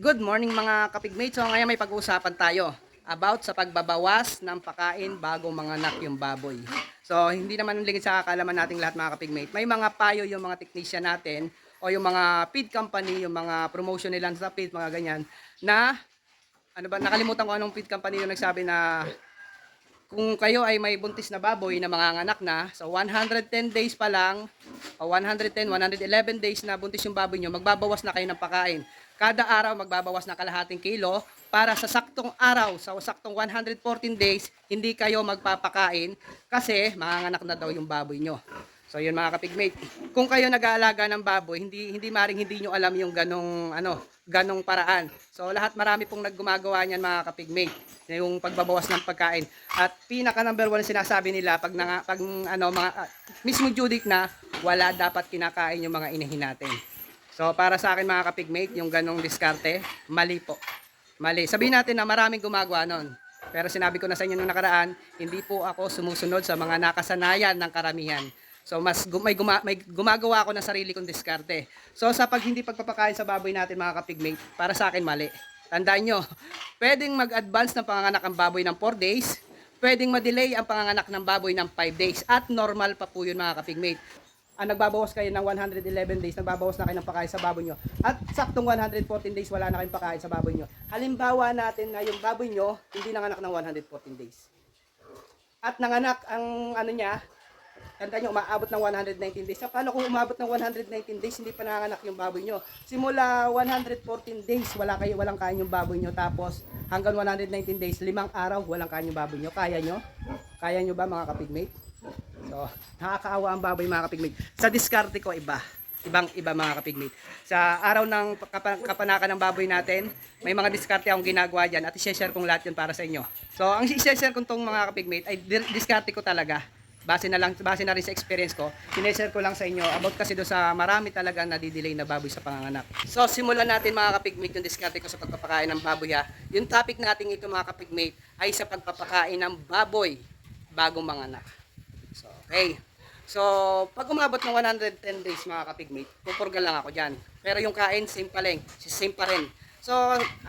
Good morning mga kapigmates. So ngayon may pag-uusapan tayo about sa pagbabawas ng pakain bago manganak yung baboy. So hindi naman ligid sa kakalaman nating lahat mga kapigmate. May mga payo yung mga technician natin o yung mga feed company, yung mga promotion nila sa feed, mga ganyan, na ano ba, nakalimutan ko anong feed company yung nagsabi na kung kayo ay may buntis na baboy na manganganak na, so 110 days pa lang, o 110, 111 days na buntis yung baboy nyo, magbabawas na kayo ng pakain. Kada araw magbabawas na kalahating kilo para sa saktong araw, sa saktong 114 days, hindi kayo magpapakain kasi manganganak na daw yung baboy nyo. So yun mga kapigmate, kung kayo nag-aalaga ng baboy, hindi hindi maring hindi nyo alam yung ganong ano, ganong paraan. So lahat marami pong naggumagawa niyan mga kapigmate, yung pagbabawas ng pagkain. At pinaka number one sinasabi nila pag nanga, pag ano mga ah, mismo Judic na wala dapat kinakain yung mga inahin natin. So para sa akin mga kapigmate, yung ganong diskarte, mali po. Mali. Sabihin natin na maraming gumagawa nun. Pero sinabi ko na sa inyo nung nakaraan, hindi po ako sumusunod sa mga nakasanayan ng karamihan. So mas may, guma- may gumagawa ako ng sarili kong diskarte. So sa pag hindi pagpapakain sa baboy natin mga kapigmate, para sa akin mali. Tandaan nyo, pwedeng mag-advance ng panganganak ang baboy ng 4 days, pwedeng ma-delay ang panganganak ng baboy ng 5 days, at normal pa po yun mga kapigmate. Ang nagbabawas kayo ng 111 days, nagbabawas na kayo ng pagkain sa baboy nyo. At saktong 114 days, wala na kayong pagkain sa baboy nyo. Halimbawa natin na yung baboy nyo, hindi nanganak ng 114 days. At nanganak ang ano niya, tanda nyo, umaabot ng 119 days. Sa paano kung umabot ng 119 days, hindi pa nanganak yung baboy nyo? Simula 114 days, wala kayo, walang kain yung baboy nyo. Tapos hanggang 119 days, limang araw, walang kain yung baboy nyo. Kaya nyo? Kaya nyo ba mga kapigmate? So, nakakaawa ang baboy mga kapigmate. Sa diskarte ko, iba. Ibang iba mga kapigmate. Sa araw ng kapa- kapanakan ng baboy natin, may mga diskarte akong ginagawa dyan at i-share kong lahat yun para sa inyo. So, ang i-share ko tong mga kapigmate ay di- diskarte ko talaga. Base na lang base na rin sa experience ko, sineshare ko lang sa inyo about kasi do sa marami talaga nadidelay na baboy sa panganganak. So simulan natin mga kapigmate yung diskarte ko sa pagpapakain ng baboy ha. Yung topic natin ito mga kapigmate ay sa pagpapakain ng baboy bago manganak. Okay. So, pag umabot ng 110 days mga kapigmate, pupurgal lang ako dyan. Pero yung kain, same pa rin. Same pa rin. So,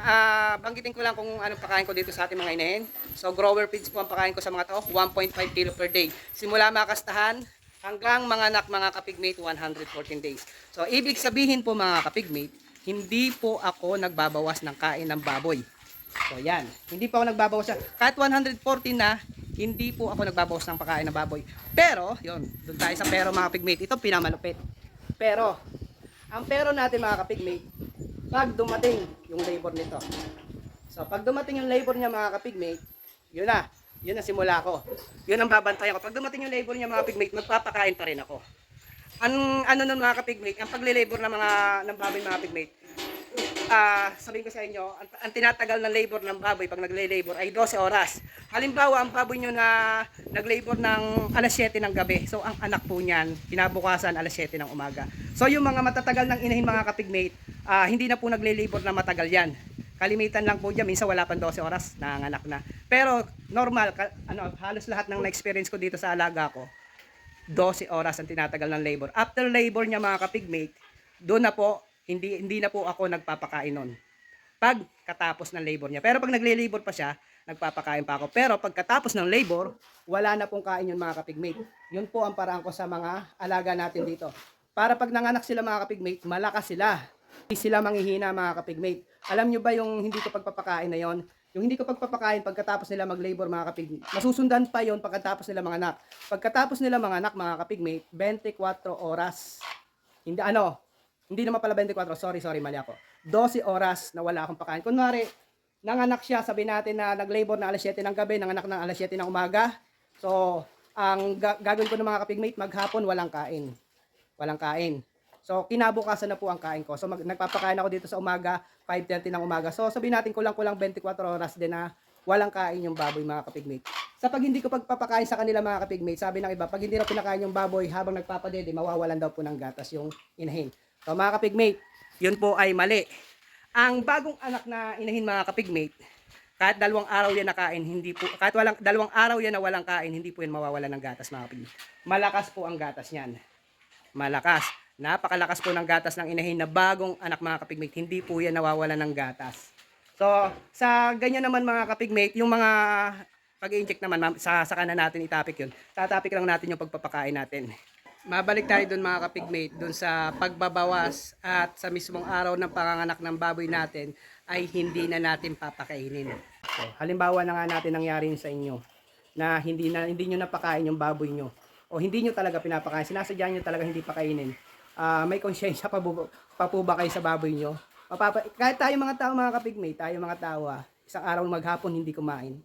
ah banggitin ko lang kung anong pakain ko dito sa ating mga inahin. So, grower feeds po ang pakain ko sa mga tao, 1.5 kilo per day. Simula makastahan hanggang mga anak mga kapigmate, 114 days. So, ibig sabihin po mga kapigmate, hindi po ako nagbabawas ng kain ng baboy. So, yan. Hindi pa ako nagbabawas. Kahit 114 na, hindi po ako nagbabawas ng pagkain ng baboy. Pero, yun, doon tayo sa pero mga kapigmate. Ito pinamalupit. Pero, ang pero natin mga kapigmate, pag dumating yung labor nito. So, pag dumating yung labor niya mga kapigmate, yun na. Yun na simula ko. Yun ang babantayan ko. Pag dumating yung labor niya mga kapigmate, magpapakain pa rin ako. Ang ano nun mga kapigmate, ang pagle-labor ng mga ng baboy mga kapigmate, ah sabihin ko sa inyo, ang, ang tinatagal ng labor ng baboy pag nagle-labor ay 12 oras. Halimbawa, ang baboy nyo na nag-labor ng alas 7 ng gabi. So, ang anak po niyan, kinabukasan alas 7 ng umaga. So, yung mga matatagal ng inahin mga kapigmate, ah, hindi na po nagle-labor na matagal yan. Kalimitan lang po dyan, minsan wala pang 12 oras, nanganak na. Pero, normal, ka- ano, halos lahat ng na-experience ko dito sa alaga ko, 12 oras ang tinatagal ng labor. After labor niya mga kapigmate, doon na po, hindi, hindi na po ako nagpapakain nun. Pag katapos ng labor niya. Pero pag nagle-labor pa siya, nagpapakain pa ako. Pero pagkatapos ng labor, wala na pong kain yun mga kapigmate. Yun po ang paraan ko sa mga alaga natin dito. Para pag nanganak sila mga kapigmate, malakas sila. Hindi sila manghihina mga kapigmate. Alam nyo ba yung hindi ko pagpapakain na yon? Yung hindi ko pagpapakain pagkatapos nila mag-labor mga kapigmate. Masusundan pa yon pagkatapos nila mga anak. Pagkatapos nila mga anak mga kapigmate, 24 oras. Hindi ano, hindi naman pala 24, sorry, sorry, mali ako. 12 oras na wala akong pakain. Kunwari, nanganak siya, sabi natin na nag-labor na alas 7 ng gabi, nanganak ng alas 7 ng umaga. So, ang ga- gagawin ko ng mga kapigmate, maghapon walang kain. Walang kain. So, kinabukasan na po ang kain ko. So, mag- nagpapakain ako dito sa umaga, 5.30 ng umaga. So, sabi natin kulang-kulang 24 oras din na walang kain yung baboy mga kapigmate. Sa pag hindi ko pagpapakain sa kanila mga kapigmate, sabi ng iba, pag hindi na pinakain yung baboy habang nagpapadede, mawawalan daw po ng gatas yung inahin. So mga kapigmate, yun po ay mali. Ang bagong anak na inahin mga kapigmate, kahit dalawang araw yan nakain, hindi po, kahit walang, dalawang araw yan na walang kain, hindi po yan mawawalan ng gatas mga kapigmate. Malakas po ang gatas niyan. Malakas. napakalakas po ng gatas ng inahin na bagong anak mga kapigmate. Hindi po yan nawawala ng gatas. So, sa ganyan naman mga kapigmate, yung mga pag-inject naman, sa, sa kanan natin itapik yun. Tatapik lang natin yung pagpapakain natin. Mabalik tayo dun mga kapigmate, dun sa pagbabawas at sa mismong araw ng panganganak ng baboy natin ay hindi na natin papakainin. So, halimbawa na nga natin nangyari sa inyo na hindi na hindi niyo napakain yung baboy nyo o hindi niyo talaga pinapakain, sinasadya niyo talaga hindi pakainin. Ah, may konsyensya pa, pa po ba kayo sa baboy nyo? Mapapa, kahit tayo mga tao, mga kapigmate, tayo mga tao, ah, isang araw maghapon hindi kumain.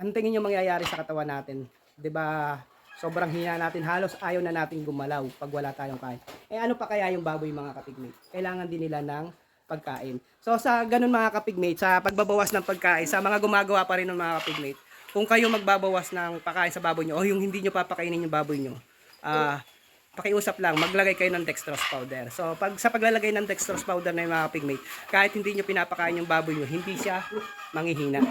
Ano tingin nyo mangyayari sa katawan natin? 'Di ba? Sobrang hina natin, halos ayaw na natin gumalaw pag wala tayong kain. Eh ano pa kaya yung baboy mga kapigmate? Kailangan din nila ng pagkain. So sa ganun mga kapigmate, sa pagbabawas ng pagkain, sa mga gumagawa pa rin ng mga kapigmate, kung kayo magbabawas ng pagkain sa baboy nyo o yung hindi nyo papakainin yung baboy nyo, ah, pakiusap lang, maglagay kayo ng dextrose powder. So, pag sa paglalagay ng dextrose powder na yung mga pigmate, kahit hindi nyo pinapakain yung baboy nyo, hindi siya manghihina.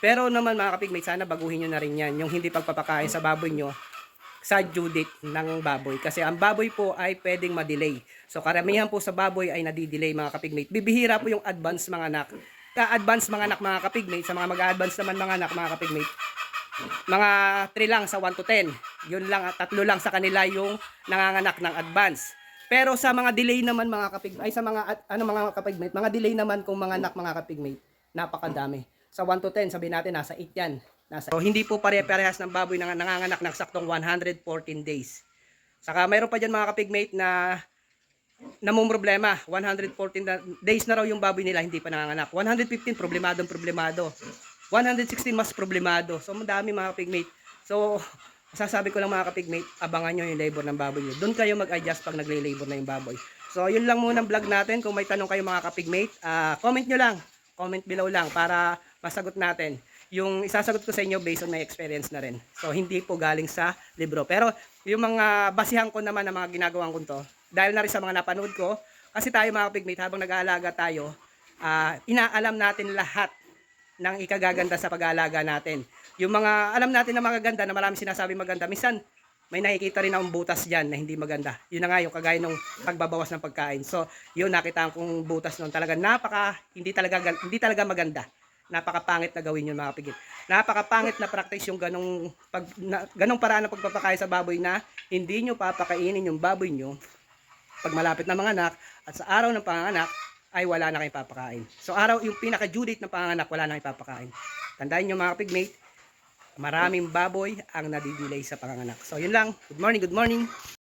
Pero naman mga kapigmate, sana baguhin nyo na rin yan, yung hindi pagpapakain sa baboy nyo sa due ng baboy. Kasi ang baboy po ay pwedeng ma-delay. So karamihan po sa baboy ay nadidelay mga kapigmate. Bibihira po yung advance mga anak. Ka-advance mga anak mga kapigmate, sa mga mag-advance naman mga anak mga kapigmate, mga 3 lang sa 1 to 10. Yun lang, tatlo lang sa kanila yung nanganganak ng advance. Pero sa mga delay naman mga kapigmate, ay sa mga ano mga kapigmate, mga delay naman kung mga anak mga kapigmate, napakadami. Sa 1 to 10, sabihin natin nasa 8 yan. Nasa so, hindi po pare-parehas ng baboy na nanganganak ng saktong 114 days. Saka mayroon pa dyan mga kapigmate na namong problema. 114 na- days na raw yung baboy nila hindi pa nanganganak. 115 problemadong problemado. 116 mas problemado. So madami mga kapigmate. So masasabi ko lang mga kapigmate, abangan nyo yung labor ng baboy nyo. Doon kayo mag-adjust pag nagle-labor na yung baboy. So yun lang muna ang vlog natin. Kung may tanong kayo mga kapigmate, ah, comment nyo lang. Comment below lang para masagot natin. Yung isasagot ko sa inyo based on my experience na rin. So hindi po galing sa libro. Pero yung mga basihan ko naman ng mga ginagawang ko to, dahil na rin sa mga napanood ko, kasi tayo mga kapigmate, habang nag-aalaga tayo, ah, inaalam natin lahat ng ikagaganda sa pag-aalaga natin. Yung mga alam natin na magaganda na marami sinasabi maganda, minsan may nakikita rin akong butas diyan na hindi maganda. Yun na nga yung kagaya ng pagbabawas ng pagkain. So, yun nakita kong butas noon talaga napaka hindi talaga hindi talaga maganda. Napakapangit na gawin yun mga pigit. Napakapangit na practice yung ganong pag na, ganong paraan ng pagpapakain sa baboy na hindi nyo papakainin yung baboy nyo pag malapit na mga anak at sa araw ng panganak ay wala na kayong papakain. So araw yung pinaka due date ng panganak wala na kayong papakain. Tandaan nyo mga pigmate, maraming baboy ang nadidelay sa panganak. So yun lang. Good morning, good morning.